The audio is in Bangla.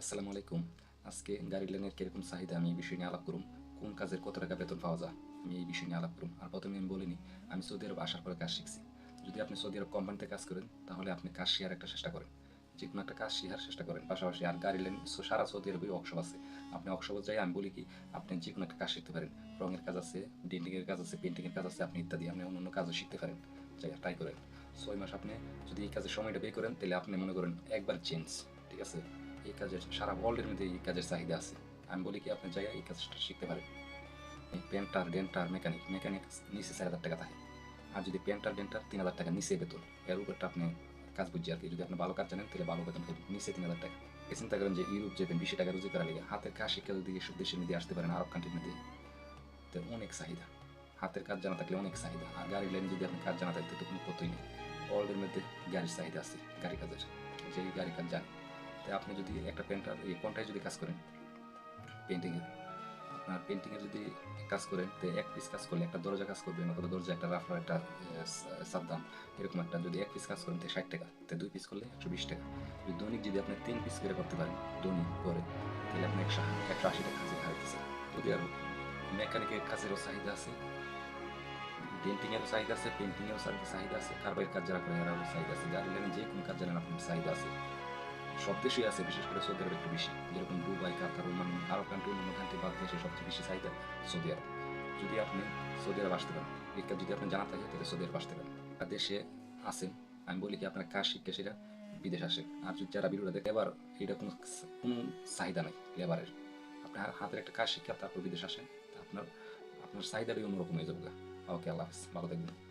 আসসালামু আলাইকুম। আজকে গাড়ি লেনের কীরকম চাহিদা আমি এই বিষয় নিয়ে আলাপ করুম। কোন কাজের কত টাকা বেতন পাওয়া যায়? আমি এই বিষয় নিয়ে আলাপ করুম। আর প্রথমে আমি বলিনি, আমি সৌদি আরব আসার পরে কাজ শিখছি। যদি আপনি সৌদি আরব কোম্পানিতে কাজ করেন, তাহলে আপনি কাজ শেয়ার একটা চেষ্টা করেন। যে কোনো একটা কাজ শেয়ার চেষ্টা করেন। পাশাপাশি আর গাড়ি লেন সারা সৌদি আরবে ওয়ার্কশপ আছে। আপনি ওয়ার্কশপে যাই, আমি বলি কি, আপনি যে কোনো একটা কাজ শিখতে পারেন। রঙের কাজ আছে ডেন্টিংয়ের কাজ আছে পেন্টিংয়ের কাজ আছে, আপনি ইত্যাদি। আপনি অন্য অন্য কাজও শিখতে পারেন। যাই ট্রাই করেন। ছয় মাস আপনি যদি এই কাজের সময়টা বের করেন, তাহলে আপনি মনে করেন একবার চেঞ্জ ঠিক আছে? এই কাজের, সারা ওয়ার্ল্ডের মধ্যে এই কাজের চাহিদা আছে। আমি বলি কি আপনি জায়গায় এই কাজটা শিখতে পারেন। এই পেন্টার ডেন্টার মেকানিক মেকানিক নিচে চার হাজার টাকা থাকে। আর যদি পেন্টার ডেন্টার তিন হাজার টাকা নিচে বেতন, এর উপরটা আপনি কাজ বুঝছি আর কি। যদি আপনি ভালো কাজ জানেন, তাহলে ভালো বেতন পাবেন নিচে তিন হাজার টাকা। এই চিন্তা করেন যে ইউরোপ যাবেন বেশি টাকা রুজি করা লেগে হাতের কাজ শিক্ষা যদি এসব দেশের মধ্যে আসতে পারেন, আরব কান্ট্রির মধ্যে। তো অনেক চাহিদা। হাতের কাজ জানা থাকলে অনেক চাহিদা। আর গাড়ি লাইনে যদি আপনি কাজ জানা থাকতে, তো কোনো কতই নেই। ওয়ার্ল্ডের মধ্যে গাড়ির চাহিদা আছে, গাড়ি কাজের। যে গাড়ি কাজ জানে। আপনি যদি একটা পেন্টার এই কোনটায় যদি কাজ করেন পেন্টিংয়ের আপনার পেন্টিংয়ের যদি কাজ করেন, তো এক পিস কাজ করলে একটা দরজা কাজ করবেন অথবা দরজা একটা রাফার একটা সাবধান এরকম একটা যদি এক পিস কাজ করেন, তো ষাট টাকা, তো দুই পিস করলে একশো বিশ টাকা। যদি দৈনিক যদি আপনি তিন পিস করে করতে পারেন, দৈনিক করে তাহলে আপনি একশো একশো আশি টাকা হাজির হারাইতেছেন যদি আর মেকানিকের কাজেরও চাহিদা আছে ডেন্টিংয়েরও চাহিদা আছে পেন্টিংয়েরও চাহিদা আছে কারবাইয়ের কাজ যারা করে এরাও চাহিদা আছে। লেনে যে কোনো কাজ জানেন, আপনার চাহিদা আছে। সব দেশেই আছে, বিশেষ করে সৌদি আরব একটু বেশি। যেরকম দুবাই, কাতার, ওমান, আরব কান্ট্রি অন্যান্য কান্ট্রি বাদ দেশে সবচেয়ে বেশি চাহিদা সৌদি আরব। যদি আপনি সৌদি আরব আসতে পারেন, এই যদি আপনি জানা থাকে, তাহলে সৌদি আরব আসতে পারেন। আর দেশে আসেন আমি বলি কি, আপনার কাজ শিখতে সেটা বিদেশ আসে। আর যদি যারা বিরোধী দেখে এবার এটা কোনো কোনো চাহিদা নেই লেবারের আপনার হাতের একটা কাজ শিখে তারপর বিদেশ আসেন আপনার আপনার চাহিদাটাই অন্যরকম হয়ে যাবে ওকে, আল্লাহ হাফিজ, ভালো থাকবেন।